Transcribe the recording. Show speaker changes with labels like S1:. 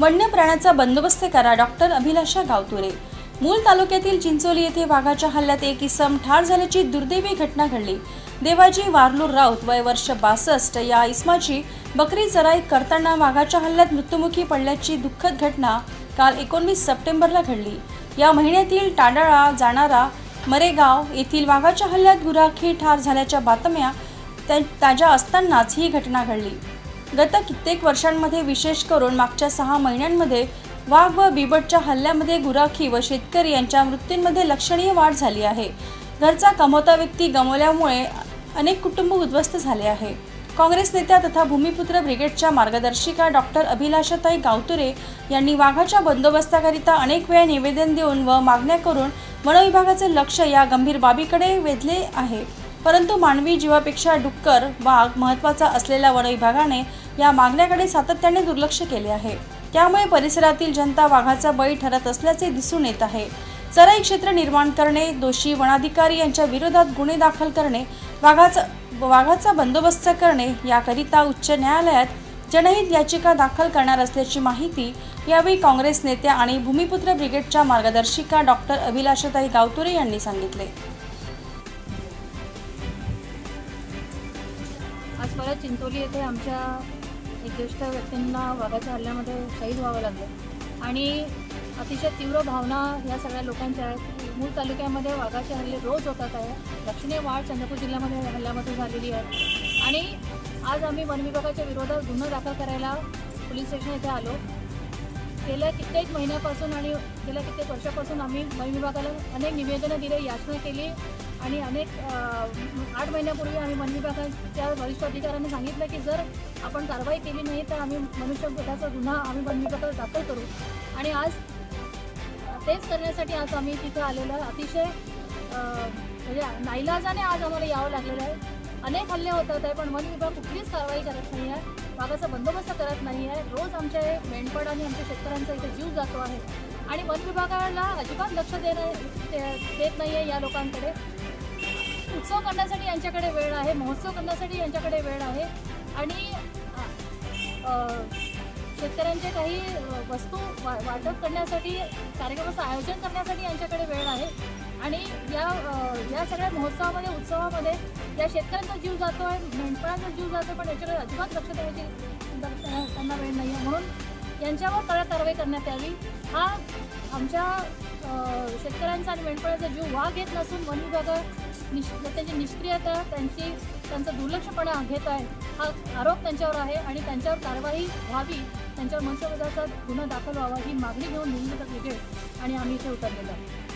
S1: वन्य प्राण्याचा बंदोबस्त करा डॉक्टर अभिलाषा गावतुरे. मूल तालुक्यातील चिंचोली येथे वाघाच्या हल्ल्यात एक इसम ठार झाल्याची दुर्दैवी घटना घडली. देवाजी वारलूर राऊत वय वर्ष बासष्ट या इसमाची बकरी चराई करताना वाघाच्या हल्ल्यात मृत्युमुखी पडल्याची दुःखद घटना काल एकोणवीस सप्टेंबरला घडली. या महिन्यातील टांडाळा जाणारा मरेगाव येथील वाघाच्या हल्ल्यात गुराखी ठार झाल्याच्या बातम्या त्या- ताज्या असतानाच ही घटना घडली. गत कित्येक वर्षांमध्ये विशेष करून मागच्या सहा महिन्यांमध्ये वाघ व बिबटच्या हल्ल्यामध्ये गुराखी व शेतकरी यांच्या मृत्यूंमध्ये लक्षणीय वाढ झाली आहे. घरचा कमवता व्यक्ती गमवल्यामुळे अनेक कुटुंब उद्ध्वस्त झाले आहे. काँग्रेस नेत्या तथा भूमिपुत्र ब्रिगेडच्या मार्गदर्शिका डॉक्टर अभिलाषाताई गावतुरे यांनी वाघाच्या बंदोबस्ताकरिता अनेक वेळा निवेदन देऊन व मागण्या करून वनविभागाचे लक्ष या गंभीर बाबीकडे वेधले आहे. परंतु मानवी जीवापेक्षा डुक्कर वाघ महत्त्वाचा असलेल्या वनविभागाने या मागण्याकडे सातत्याने दुर्लक्ष केले आहे. त्यामुळे परिसरातील जनता वाघाचा बळी ठरत असल्याचे दिसून येत आहे. चराई क्षेत्र निर्माण करणे दोषी वनाधिकारी यांच्या विरोधात गुन्हे दाखल करणे वाघाचा वाघाचा बंदोबस्त करणे याकरिता उच्च न्यायालयात जनहित याचिका दाखल करणार असल्याची माहिती यावेळी काँग्रेस नेत्या आणि भूमिपुत्र ब्रिगेडच्या मार्गदर्शिका डॉक्टर अभिलाषताई गावतुरे यांनी सांगितले.
S2: आज परत चिंचोली येथे आमच्या ज्येष्ठ व्यक्तींना वाघाच्या हल्ल्यामध्ये शहीद व्हावं लागलं. आणि अतिशय तीव्र भावना या सगळ्या लोकांच्या आहेत. मूळ तालुक्यामध्ये वाघाचे हल्ले रोज होतात आहे. दक्षिणे वाढ चंद्रपूर जिल्ह्यामध्ये हल्ल्यामध्ये झालेली आहे. आणि आज आम्ही वन विभागाच्या विरोधात गुन्हा दाखल करायला पोलीस स्टेशन येथे आलो. गेल्या कित्येक महिन्यापासून आणि गेल्या कित्येक वर्षापासून आम्ही वन विभागाला अनेक निवेदनं दिले याचना केली. आणि अनेक आठ महिन्यापूर्वी आम्ही वन विभागाच्या वरिष्ठ अधिकाऱ्यांनी सांगितलं की जर आपण कारवाई केली नाही तर आम्ही मनुष्यवधाचा गुन्हा आम्ही वन विभागाला दाखल करू. आणि आज तेच करण्यासाठी आज आम्ही तिथं आलेलं अतिशय म्हणजे नाईलाजाने आज आम्हाला यावं लागलेलं आहे. अनेक हल्ले होतात आहे पण वन विभाग कुठलीच कारवाई करत नाही आहे. वाघाचा बंदोबस्त करत नाही आहे. रोज आमचे मेंढपाळ आणि आमच्या शेतकऱ्यांचा इथे जीव जातो आहे. आणि वन विभागाला अजिबात लक्ष देणं देत नाही आहे या लोकांकडे. उत्सव करण्यासाठी यांच्याकडे वेळ आहे महोत्सव करण्यासाठी यांच्याकडे वेळ आहे. आणि शेतकऱ्यांचे काही वस्तू वा वाटप करण्यासाठी कार्यक्रमाचं आयोजन करण्यासाठी यांच्याकडे वेळ आहे. आणि या या सगळ्या महोत्सवामध्ये उत्सवामध्ये या शेतकऱ्यांचा जीव जातो आहे मेंढपाळांचा जीव जातो पण याच्याकडे अजिबात लक्ष द्यायची त्यांना वेळ नाही आहे म्हणून यांच्यावर कडक कारवाई करण्यात यावी. हा आमच्या शेतकऱ्यांचा आणि मेंढपाळांचा जीव वाघ घेत नसून वन विभाग निष त्यांची निष्क्रियता त्यांची त्यांचं दुर्लक्षपणा घेत आहे हा आरोप त्यांच्यावर आहे आणि त्यांच्यावर कारवाई व्हावी त्यांच्यावर मनुष्यवधाचा गुन्हा दाखल व्हावा ही मागणी घेऊन भूमिका क्रिकेट आणि आम्ही इथे उतरलेलो आहे